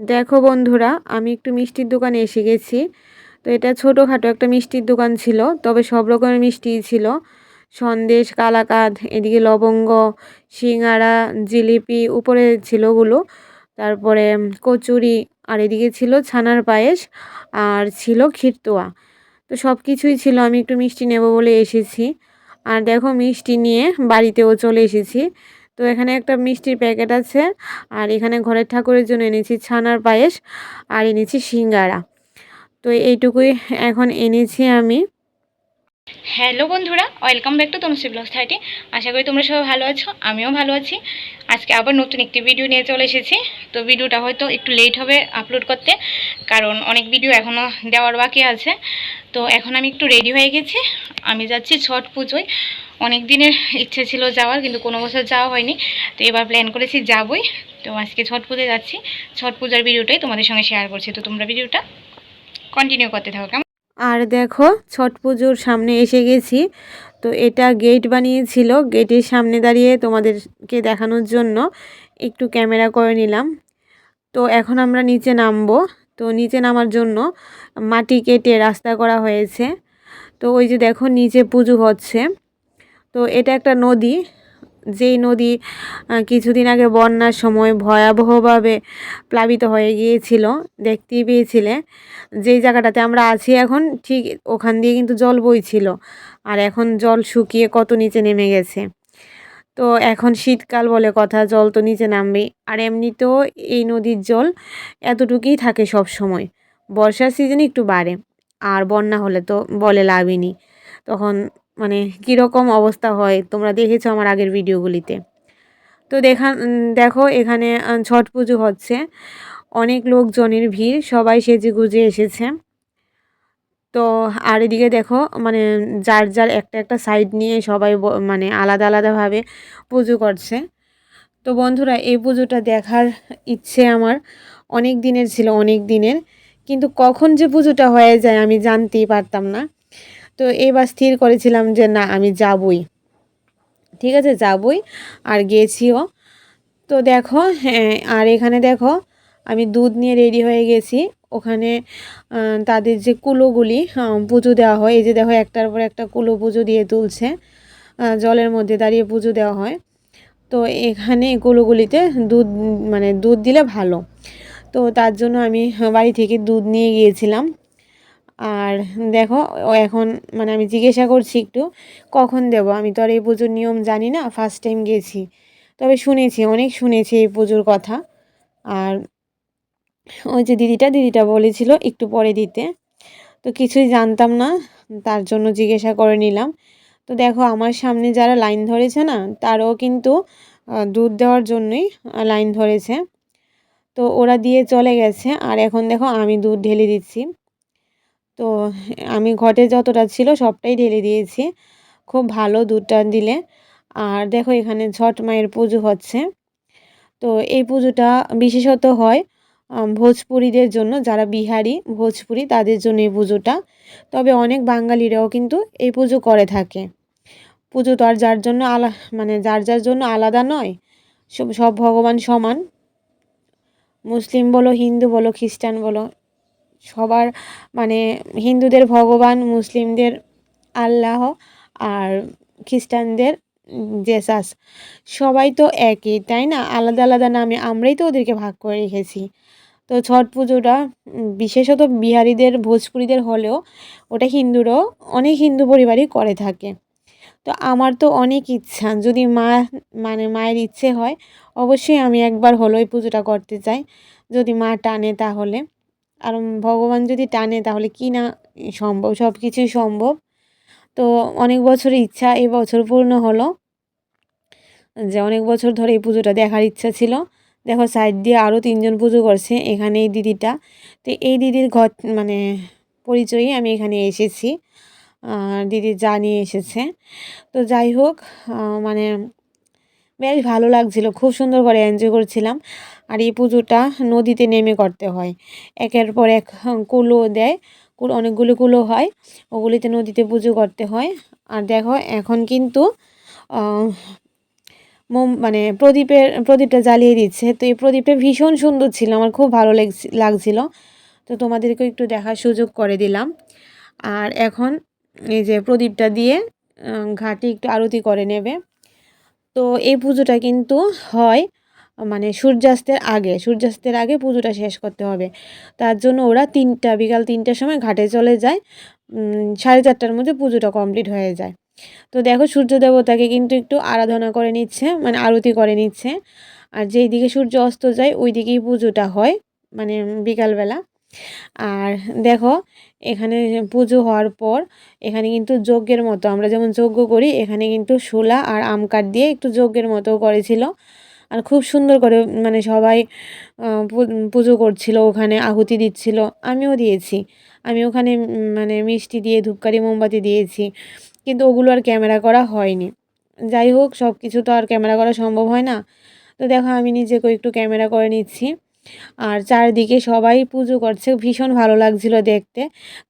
দেখো বন্ধুরা, আমি একটু মিষ্টির দোকানে এসে গেছি। তো এটা ছোটোখাটো একটা মিষ্টির দোকান ছিল, তবে সব রকমের মিষ্টিই ছিল। সন্দেশ, কালাকাঁদ, এদিকে লবঙ্গ, সিঙ্গারা, জিলিপি, উপরে ছিল ওগুলো। তারপরে কচুরি, আর এদিকে ছিল ছানার পায়েস, আর ছিল ক্ষীরতোয়া। তো সব কিছুই ছিল, আমি একটু মিষ্টি নেব বলে এসেছি। আর দেখো মিষ্টি নিয়ে বাড়িতেও চলে এসেছি। তো এখানে একটা মিষ্টির প্যাকেট আছে। আর এখানে ঘরের ঠাকুরের জন্য এনেছি ছানার পায়েস আর এনেছি সিঙ্গারা। তো এইটুকুই এখন এনেছি আমি। হ্যালো বন্ধুরা, welcome back to Tanushree blog thirty আশা করি তোমরা সবাই ভালো আছো, আমিও ভালো আছি। আজকে আবার নতুন একটি ভিডিও নিয়ে চলে এসেছি। তো ভিডিওটা হয়তো একটু লেট হবে আপলোড করতে, কারণ অনেক ভিডিও এখনও দেওয়ার বাকি আছে। তো এখন আমি একটু রেডি হয়ে গেছি। আমি যাচ্ছি ছট পুজোয়। অনেক দিনের ইচ্ছে ছিল যাওয়ার, কিন্তু কোনো বছর যাওয়া হয়নি। তো এবার প্ল্যান করেছি যাবই। তো আজকে ছট পুজোয় যাচ্ছি। ছট পূজার ভিডিওটাই তোমাদের সঙ্গে শেয়ার করছি। তো তোমরা ভিডিওটা কন্টিনিউ করতে থাকো, কেমন? আর দেখো, ছট পুজোর সামনে এসে গেছি। তো এটা গেট বানিয়েছিল। গেটের সামনে দাঁড়িয়ে তোমাদেরকে দেখানোর জন্য একটু ক্যামেরা করে নিলাম। তো এখন আমরা নিচে নামবো। তো নিচে নামার জন্য মাটি কেটে রাস্তা করা হয়েছে। তো ওই যে দেখো, নিচে পুজো হচ্ছে। তো এটা একটা নদী। যেই নদী কিছুদিন আগে বন্যার সময় ভয়াবহভাবে প্লাবিত হয়ে গিয়েছিল, দেখতেই পেয়েছিলে। যেই জায়গাটাতে আমরা আছি এখন, ঠিক ওখান দিয়ে কিন্তু জল বইছিল। আর এখন জল শুকিয়ে কত নিচে নেমে গেছে। তো এখন শীতকাল বলে কথা, জল তো নিচে নামবেই। আর এমনিতেও এই নদীর জল এতটুকুই থাকে সব সময়। বর্ষার সিজনে একটু বাড়ে, আর বন্যা হলে তো বলে লাভই তখন মানে কীরকম অবস্থা হয়? তোমরা দেখেছ আমার আগের ভিডিওগুলিতে। তো দেখা দেখো এখানে ছট পুজো হচ্ছে। অনেক লোকজনের ভিড়, সবাই সেজে গুজে এসেছে। তো আর এদিকে দেখো মানে যার যার একটা একটা সাইড নিয়ে সবাই মানে আলাদা আলাদাভাবে পুজো করছে। তো বন্ধুরা, এই পুজোটা দেখার ইচ্ছে আমার অনেক দিনের ছিল, অনেক দিনের। কিন্তু কখন যে পুজোটা হয়ে যায় আমি জানতেই পারতাম না। তো এবার স্থির করেছিলাম যে না, আমি যাবই। ঠিক আছে? যাবই আর গেছিও। তো দেখো হ্যাঁ আর এখানে দেখো, আমি দুধ নিয়ে রেডি হয়ে গেছি। ওখানে তাদের যে কুলোগুলি পুজো দেওয়া হয়। এই যে দেখো, একটার পর একটা কুলো পুজো দিয়ে তুলছে। জলের মধ্যে দাঁড়িয়ে পুজো দেওয়া হয়। তো এখানে কুলোগুলিতে দুধ মানে দুধ দিলে ভালো। তো তার জন্য আমি বাড়ি থেকে দুধ নিয়ে গিয়েছিলাম। আর দেখো, ও এখন মানে আমি জিজ্ঞাসা করছি একটু, কখন দেব? আমি তো আর এই পুজোর নিয়ম জানি না ফার্স্ট টাইম গেছি। তবে শুনেছি, অনেক শুনেছি এই পুজোর কথা। আর ওই যে দিদিটা দিদিটা বলেছিল একটু পরে দিতে। তো কিছুই জানতাম না, তার জন্য জিজ্ঞাসা করে নিলাম। তো দেখো, আমার সামনে যারা লাইন ধরেছে না, তারাও কিন্তু দুধ দেওয়ার জন্যই লাইন ধরেছে। তো ওরা দিয়ে চলে গেছে, আর এখন দেখো, আমি দুধ ঢেলে দিচ্ছি। তো আমি ঘটে যতটা ছিল সবটাই ঢেলে দিয়েছি। খুব ভালো দুধটা দিলে। আর দেখো এখানে ছট মায়ের পুজো হচ্ছে। তো এই পুজোটা বিশেষত হয় ভোজপুরিদের জন্য, যারা বিহারি, ভোজপুরি, তাদের জন্য এই পুজোটা। তবে অনেক বাঙালিরাও কিন্তু এই পুজো করে থাকে। পুজো তো আর যার জন্য আলা মানে যার যার জন্য আলাদা নয়, সব সব ভগবান সমান। মুসলিম বলো, হিন্দু বলো, খ্রিস্টান বলো সবার মানে হিন্দুদের ভগবান, মুসলিমদের আল্লাহ আর খ্রিস্টানদের জেসাস। সবাই তো একই, তাই না? আলাদা আলাদা নামে আমরাই তো ওদেরকে ভাগ করে রেখেছি। তো ছট পুজোটা, বিশেষত বিহারিদের, ভোজপুরিদের হলেও ওটা হিন্দুরও, অনেক হিন্দু পরিবারই করে থাকে। তো আমার তো অনেক ইচ্ছা, যদি মা মানে মায়ের ইচ্ছে হয়, অবশ্যই আমি একবার হলো এই পুজোটা করতে চাই। যদি মা টানে তাহলে। আর ভগবান যদি টানে তাহলে কি না সম্ভব? সব কিছুই সম্ভব। তো অনেক বছরের ইচ্ছা, এই বছর পূর্ণ হলো। যে অনেক বছর ধরে এই পুজোটা দেখার ইচ্ছা ছিল। দেখো, সাইড দিয়ে আরও তিনজন পুজো করছে, এখানে এই দিদিটা। তো এই দিদির ঘর মানে পরিচয়ই আমি এখানে এসেছি। দিদি যা নিয়ে এসেছে। তো যাই হোক মানে বেশ ভালো লাগছিল, খুব সুন্দর করে এনজয় করছিলাম। আর এই পুজোটা নদীতে নেমে করতে হয়। একের পর এক কুলো দেয়, কুলো অনেকগুলো কুলো হয়, ওগুলিতে নদীতে পুজো করতে হয়। আর দেখো, এখন কিন্তু মোম মানে প্রদীপের, প্রদীপটা জ্বালিয়ে দিচ্ছে। তো এই প্রদীপটা ভীষণ সুন্দর ছিল, আমার খুব ভালো লেগছি, লাগছিল। তো তোমাদেরকেও একটু দেখার সুযোগ করে দিলাম। আর এখন এই যে প্রদীপটা দিয়ে ঘাটে একটু আরতি করে নেবে। তো এই পুজোটা কিন্তু হয় মানে সূর্যাস্তের আগে সূর্যাস্তের আগে পুজোটা শেষ করতে হবে। তার জন্য ওরা তিনটা, বিকাল তিনটার সময় ঘাটে চলে যায় সাড়ে চারটার মধ্যে পুজোটা কমপ্লিট হয়ে যায়। তো দেখো সূর্য দেবতাকে কিন্তু একটু আরাধনা করে নিচ্ছে মানে আরতি করে নিচ্ছে। আর যেই দিকে সূর্য অস্ত যায়, ওই দিকেই পুজোটা হয় মানে বিকালবেলা। আর দেখো, এখানে পুজো হওয়ার পর এখানে কিন্তু যজ্ঞের মতো, আমরা যেমন যজ্ঞ করি, এখানে কিন্তু শোলা আর আম কাঠ দিয়ে একটু যজ্ঞের মতো করেছিল। আর খুব সুন্দর করে মানে সবাই পুজো করছিল, ওখানে আহুতি দিচ্ছিল, আমিও দিয়েছি। আমি ওখানে মানে মিষ্টি দিয়ে ধূপকারি মোমবাতি দিয়েছি, কিন্তু ওগুলো আর ক্যামেরা করা হয়নি। যাই হোক সব কিছু তো আর ক্যামেরা করা সম্ভব হয় না। তো দেখো, আমি নিজেকে একটু ক্যামেরা করে নিচ্ছি। আর চারদিকে সবাই পুজো করছে। ভীষণ ভালো লাগছিল দেখতে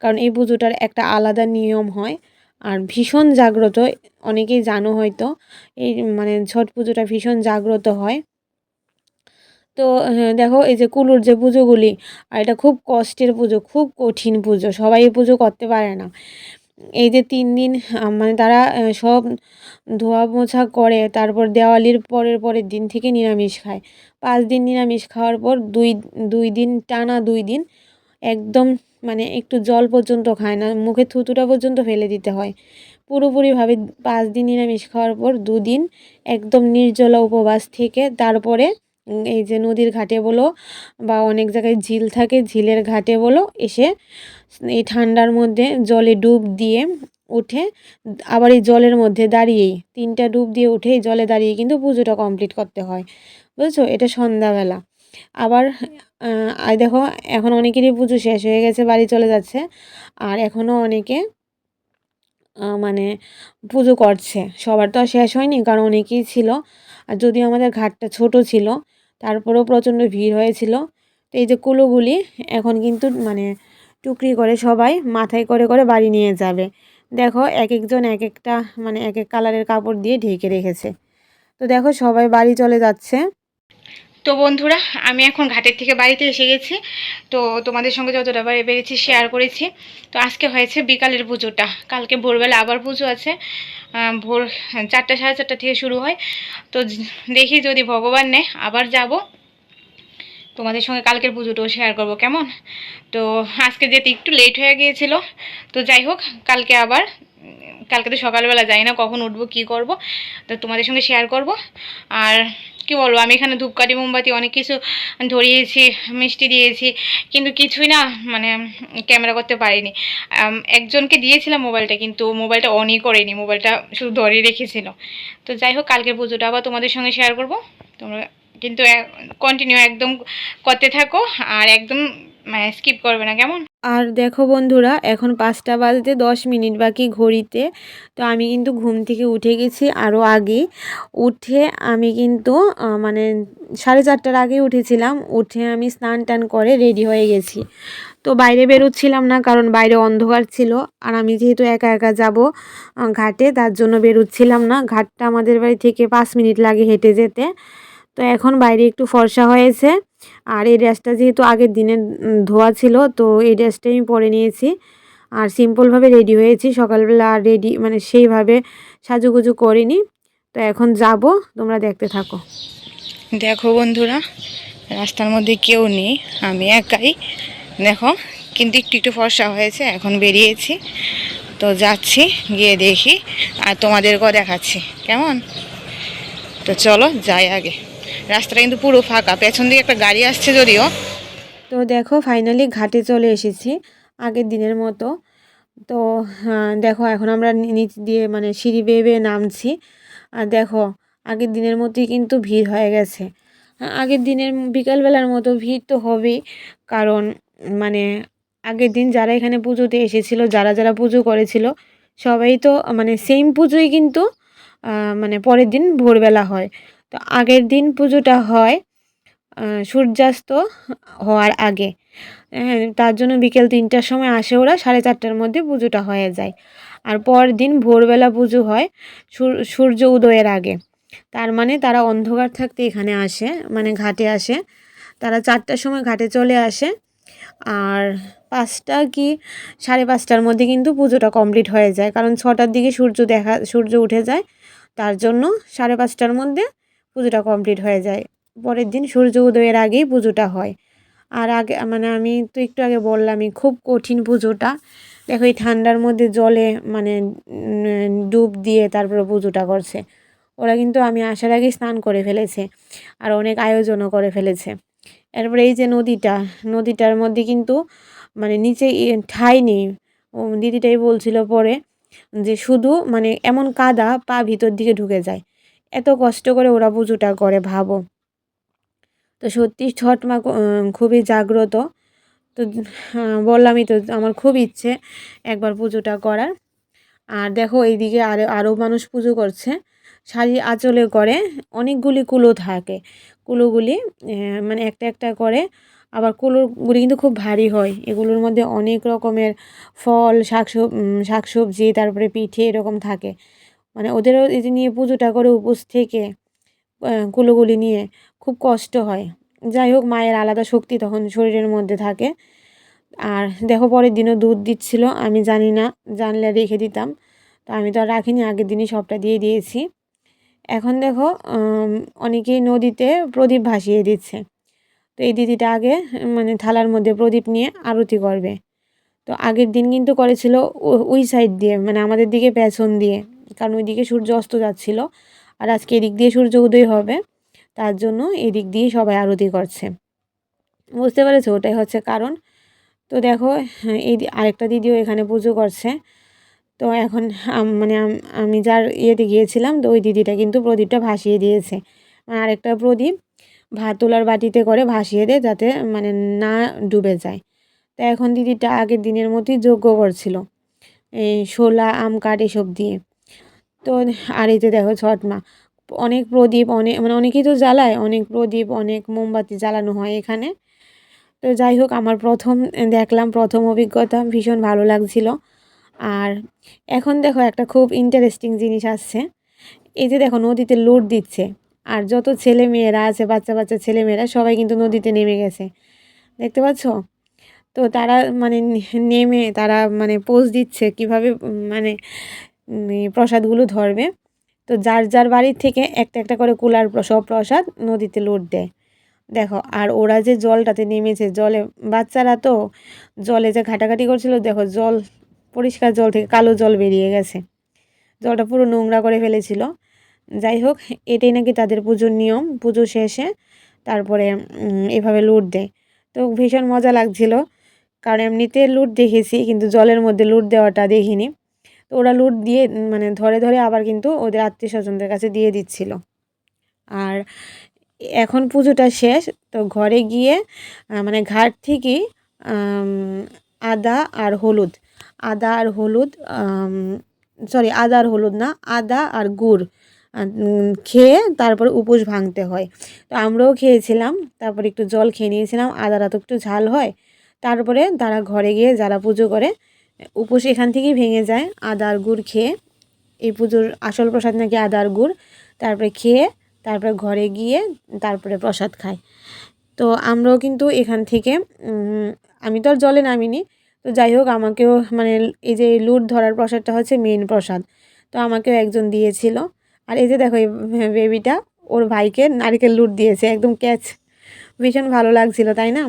কারণ এই পুজোটার একটা আলাদা নিয়ম হয়। আর ভীষণ জাগ্রত অনেকেই জানো হয়তো এই মানে ছট পুজোটা ভীষণ জাগ্রত হয়। তো হ্যাঁ, দেখো এই যে কুলুর যে পুজোগুলি আর এটা খুব কষ্টের পুজো খুব কঠিন পুজো সবাই এই পুজো করতে পারে না। এই যে তিন দিন মানে তারা সব ধোয়া মোছা করে, তারপর দেওয়ালির পরের পরের দিন থেকে নিরামিষ খায়। পাঁচ দিন নিরামিষ খাওয়ার পর দুই দুই দিন, টানা দুই দিন একদম মানে একটু জল পর্যন্ত খায় না, মুখে থুতুটা পর্যন্ত ফেলে দিতে হয়। পুরোপুরিভাবে পাঁচ দিন নিরামিষ খাওয়ার পর দুদিন একদম নির্জলা উপবাস থেকে তারপরে এই যে নদীর ঘাটে বলো বা অনেক জায়গায় ঝিল থাকে, ঝিলের ঘাটে বলো, এসে এই ঠান্ডার মধ্যে জলে ডুব দিয়ে উঠে আবার এই জলের মধ্যে দাঁড়িয়েই, তিনটা ডুব দিয়ে উঠে এই জলে দাঁড়িয়ে কিন্তু পুজোটা কমপ্লিট করতে হয়। বুঝছ? এটা সন্ধ্যাবেলা। আবার দেখো, এখন অনেকেরই পুজো শেষ হয়ে গেছে, বাড়ি চলে যাচ্ছে। আর এখনও অনেকে মানে পুজো করছে। সবার তো আর শেষ হয়নি, কারণ অনেকেই ছিল। আর যদিও আমাদের ঘাটটা ছোট ছিল, তারপরেও প্রচণ্ড ভিড় হয়েছিল। তো এই যে কুলোগুলি, এখন কিন্তু মানে টুকরি করে সবাই মাথায় করে করে বাড়ি নিয়ে যাবে। দেখো এক একজন এক একটা মানে এক এক কালারের কাপড় দিয়ে ঢেকে রেখেছে। তো দেখো, সবাই বাড়ি চলে যাচ্ছে। তো বন্ধুরা, আমি এখন ঘাটের থেকে বাড়িতে এসে গেছি। তো তোমাদের সঙ্গে যতটা বারে বেরিয়েছি শেয়ার করেছি। তো আজকে হয়েছে বিকালের পুজোটা। কালকে ভোরবেলা আবার পুজো আছে। ভোর চারটা, সাড়ে চারটা থেকে শুরু হয়। তো দেখি যদি ভগবান নেয়, আবার যাব। তোমাদের সঙ্গে কালকের পুজোটাও শেয়ার করব, কেমন? তো আজকে যেতে একটু লেট হয়ে গিয়েছিল, তো যাই হোক, কালকে আবার, কালকে তো সকালবেলা যাই না, কখন উঠবো, কি করব, তো তোমাদের সঙ্গে শেয়ার করব। আর কি বলব, আমি এখানে ধূপকাঠি, মোমবাতি অনেক কিছু ধরিয়েছি, মিষ্টি দিয়েছি, কিন্তু কিছুই না মানে ক্যামেরা করতে পারিনি। একজনকে দিয়েছিলাম মোবাইলটা, কিন্তু মোবাইলটা অনই করেনি, মোবাইলটা শুধু ধরিয়ে রেখেছিল। তো যাই হোক, কালকের পুজোটা আবার তোমাদের সঙ্গে শেয়ার করব। তোমরা কিন্তু কন্টিনিউ একদম করতে থাকো, আর একদম মানে স্কিপ করবে না, কেমন? আর দেখো বন্ধুরা, এখন পাঁচটা বাজতে দশ মিনিট বাকি ঘড়িতে, তো আমি কিন্তু ঘুম থেকে উঠে গেছি আরও আগে। উঠে আমি কিন্তু মানে সাড়ে চারটার আগে উঠেছিলাম, উঠে আমি স্নান টান করে রেডি হয়ে গেছি। তো বাইরে বেরোচ্ছিলাম না, কারণ বাইরে অন্ধকার ছিল, আর আমি যেহেতু একা একা যাব ঘাটে, তার জন্য বেরোচ্ছিলাম না। ঘাটটা আমাদের বাড়ি থেকে পাঁচ মিনিট লাগে হেঁটে যেতে। তো এখন বাইরে একটু ফর্সা হয়েছে। আর এই ড্রেসটা যেহেতু আগের দিনে ধোয়া ছিল, তো এই ড্রেসটাই আমি পরে নিয়েছি। আর সিম্পলভাবে রেডি হয়েছি। সকালবেলা রেডি মানে সেইভাবে সাজুগুজু করিনি। তো এখন যাব, তোমরা দেখতে থাকো। দেখো বন্ধুরা, রাস্তার মধ্যে কেউ নেই, আমি একাই। দেখো, কিন্তু একটু একটু ফর্সা হয়েছে, এখন বেরিয়েছি। তো যাচ্ছি, গিয়ে দেখি, আর তোমাদেরকেও দেখাচ্ছি। কেমন? তো চলো, যাই আগে। রাস্তাটা কিন্তু পুরো ফাঁকা, পেছন দিকে একটা গাড়ি আসছে যদিও। তো দেখো ফাইনালি ঘাটে চলে এসেছি, আগের দিনের মতো। তো দেখো, এখন আমরা নিচ দিয়ে মানে সিঁড়ি বেয়ে বেয়ে নামছি। আর দেখো, আগের দিনের মতোই কিন্তু ভিড় হয়ে গেছে। আগের দিনের বিকালবেলার মতো ভিড় তো হবেই, কারণ মানে আগের দিন যারা এখানে পুজোতে এসেছিল, যারা যারা পুজো করেছিল, সবাই তো মানে সেম পুজোই কিন্তু মানে পরের দিন ভোরবেলা হয়। তো আগের দিন পুজোটা হয় সূর্যাস্ত হওয়ার আগে। হ্যাঁ তার জন্য বিকেল তিনটার সময় আসে ওরা, সাড়ে চারটার মধ্যে পুজোটা হয়ে যায়। আর পরের দিন ভোরবেলা পুজো হয়, সূর- সূর্য উদয়ের আগে। তার মানে তারা অন্ধকার থাকতে এখানে আসে মানে ঘাটে আসে। তারা চারটার সময় ঘাটে চলে আসে। আর পাঁচটা কি, সাড়ে পাঁচটার মধ্যে কিন্তু পুজোটা কমপ্লিট হয়ে যায়। কারণ ছটার দিকে সূর্য দেখা, সূর্য উঠে যায়। তার জন্য সাড়ে পাঁচটার মধ্যে পুজোটা কমপ্লিট হয়ে যায়। পরের দিন সূর্য উদয়ের আগেই পুজোটা হয়। আর আগে মানে আমি তো একটু আগে বললামই, খুব কঠিন পুজোটা। দেখো, এই ঠান্ডার মধ্যে জলে মানে ডুব দিয়ে তারপরে পুজোটা করছে। ওরা কিন্তু আমি আসার আগেই স্নান করে ফেলেছে আর অনেক আয়োজনও করে ফেলেছে। এরপরে এই যে নদীটা, নদীটার মধ্যে কিন্তু মানে নিচে ঠাঁই নেই। দিদিটাই বলছিল পরে যে শুধু মানে এমন কাদা পা ভিতর দিকে ঢুকে যায়। এত কষ্ট করে ওরা পুজোটা করে, ভাবো। তো সত্যি ছট মা খুবই জাগ্রত। তো বললামই তো, আমার খুব ইচ্ছে একবার পুজোটা করার। আর দেখো, এইদিকে আরও আরও মানুষ পুজো করছে। শাড়ি আঁচলে করে অনেকগুলি কুলো থাকে। কুলোগুলি মানে একটা একটা করে। আবার কুলোগুলি কিন্তু খুব ভারী হয়। এগুলোর মধ্যে অনেক রকমের ফল শাক শাকসবজি, তারপরে পিঠে এরকম থাকে। মানে ওদেরও এই নিয়ে পুজোটা করে উপোস থেকে কুলোগুলি নিয়ে খুব কষ্ট হয়। যাই হোক, মায়ের আলাদা শক্তি তখন শরীরের মধ্যে থাকে। আর দেখো, পরের দিনও দুধ দিচ্ছিল, আমি জানি না, জানলে রেখে দিতাম। তো আমি তো আর রাখিনি, আগের দিনই সবটা দিয়ে দিয়েছি। এখন দেখো অনেকেই নদীতে প্রদীপ ভাসিয়ে দিচ্ছে। তো এই দিদিটা আগে মানে থালার মধ্যে প্রদীপ নিয়ে আরতি করবে। তো আগের দিন কিন্তু করেছিল ওই সাইড দিয়ে মানে আমাদের দিকে পেছন দিয়ে। কারণ ওইদিকে সূর্য অস্ত যাচ্ছিল। আর আজকে এদিক দিয়ে সূর্য উদয় হবে, তার জন্য এদিক দিয়ে সবাই আরতি করছে। বুঝতে পেরেছ? ওটাই হচ্ছে কারণ। তো দেখো, এই আরেকটা দিদিও এখানে পুজো করছে। তো এখন মানে আমি যার ইয়েতে গিয়েছিলাম, তো ওই দিদিটা কিন্তু প্রদীপটা ভাসিয়ে দিয়েছে। মানে আরেকটা প্রদীপ ভাত তোলার বাটিতে করে ভাসিয়ে দেয় যাতে মানে না ডুবে যায়। তো এখন দিদিটা আগের দিনের মতোই যোগ্য করছিল। এই শোলা আম কাঠ এসব দিয়ে। তো আর যে দেখো ছট মা অনেক প্রদীপ অনেক মানে অনেকেই তো জ্বালায়, অনেক প্রদীপ, অনেক মোমবাতি জ্বালানো হয় এখানে। তো যাই হোক, আমার প্রথম দেখলাম, প্রথম অভিজ্ঞতা, ভীষণ ভালো লাগছিল। আর এখন দেখো একটা খুব ইন্টারেস্টিং জিনিস আসছে। এই যে দেখো নদীতে লুট দিচ্ছে, আর যত ছেলে মেয়েরা আছে, বাচ্চা বাচ্চা ছেলে মেয়েরা সবাই কিন্তু নদীতে নেমে গেছে। দেখতে পাচ্ছ? তো তারা মানে নেমে, তারা মানে পোজ দিচ্ছে কীভাবে মানে প্রসাদগুলো ধরবে। তো যার যার বাড়ির থেকে একটা একটা করে কুলার সব প্রসাদ নদীতে লুট দেয়। দেখো, আর ওরা যে জলটাতে নেমেছে, জলে, বাচ্চারা তো জলে যে ঘাটাঘাটি করছিল, দেখো জল, পরিষ্কার জল থেকে কালো জল বেরিয়ে গেছে। জলটা পুরো নোংরা করে ফেলেছিল। যাই হোক, এটাই নাকি তাদের পুজোর নিয়ম। পুজো শেষে তারপরে এভাবে লুট দেয়। তো ভীষণ মজা লাগছিল। কারণ এমনিতে লুট দেখেছি, কিন্তু জলের মধ্যে লুট দেওয়াটা দেখিনি। তো ওরা লুট দিয়ে মানে ধরে ধরে আবার কিন্তু ওদের আত্মীয় স্বজনদের কাছে দিয়ে দিচ্ছিল। আর এখন পুজোটা শেষ, তো ঘরে গিয়ে মানে ঘাট থেকেই আদা আর হলুদ, আদা আর হলুদ সরি আদা আর হলুদ না, আদা আর গুড় খেয়ে তারপরে উপোস ভাঙতে হয়। তো আমরাও খেয়েছিলাম, তারপরে একটু জল খেয়ে নিয়েছিলাম, আদাটা তো একটু ঝাল হয়, তারপরে তারা ঘরে গিয়ে যারা পুজো করে উপোস এখান থেকেই ভেঙে যায়, আদার গুড় খেয়ে। এই পুজোর আসল প্রসাদ নাকি আদার গুড়। তারপরে খেয়ে, তারপরে ঘরে গিয়ে, তারপরে প্রসাদ খায়। তো আমরাও কিন্তু এখান থেকে আমি তো আর জলে নামিনি। তো যাই হোক, আমাকেও মানে এই যে লুট ধরার প্রসাদটা হচ্ছে মেন প্রসাদ। তো আমাকেও একজন দিয়েছিল। আর এই যে দেখো, এই বেবিটা, ওর ভাইকে নারকেল লুট দিয়েছে, একদম ক্যাচ ভীষণ ভালো লাগছিল, তাই না?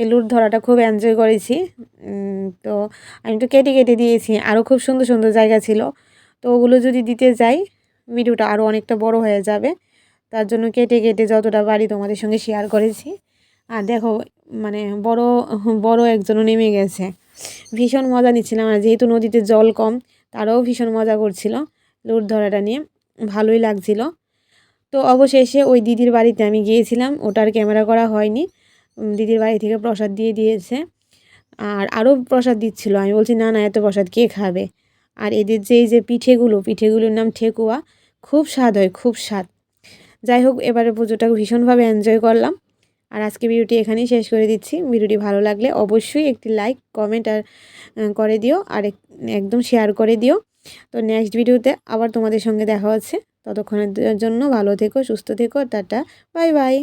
এই লুট ধরাটা খুব এনজয় করেছি। তো আমি তো কেটে কেটে দিয়েছি আরও খুব সুন্দর সুন্দর জায়গা ছিল। তো ওগুলো যদি দিতে যাই, ভিডিওটা আরও অনেকটা বড় হয়ে যাবে। তার জন্য কেটে কেটে যতটা বাড়ি তোমাদের সঙ্গে শেয়ার করেছি। আর দেখো মানে বড় বড় একজনও নেমে গেছে। ভীষণ মজা নিচ্ছিলাম, আর যেহেতু নদীতে জল কম, তারাও ভীষণ মজা করছিল লুট ধরাটা নিয়ে। ভালোই লাগছিল। তো অবশেষে ওই দিদির বাড়িতে আমি গিয়েছিলাম, ওটার ক্যামেরা করা হয়নি। দিদির বাড়ি থেকে প্রসাদ দিয়ে দিয়েছে। আর আরও প্রসাদ দিচ্ছিল। আমি বলছি, না না, এত প্রসাদ কে খাবে? আর এদের যে যে পিঠেগুলো, পিঠেগুলোর নাম ঠেকুয়া, খুব স্বাদ হয়, খুব স্বাদ। যাই হোক এবারে পুজোটা ভীষণভাবে এনজয় করলাম। আর আজকে ভিডিওটি এখানেই শেষ করে দিচ্ছি। ভিডিওটি ভালো লাগলে অবশ্যই একটি লাইক কমেন্ট আর করে দিও। আর এক- একদম শেয়ার করে দিও। তো নেক্সট ভিডিওতে আবার তোমাদের সঙ্গে দেখা হচ্ছে। ততক্ষণের জন্য ভালো থেকো সুস্থ থেকো টাটা বাই বাই।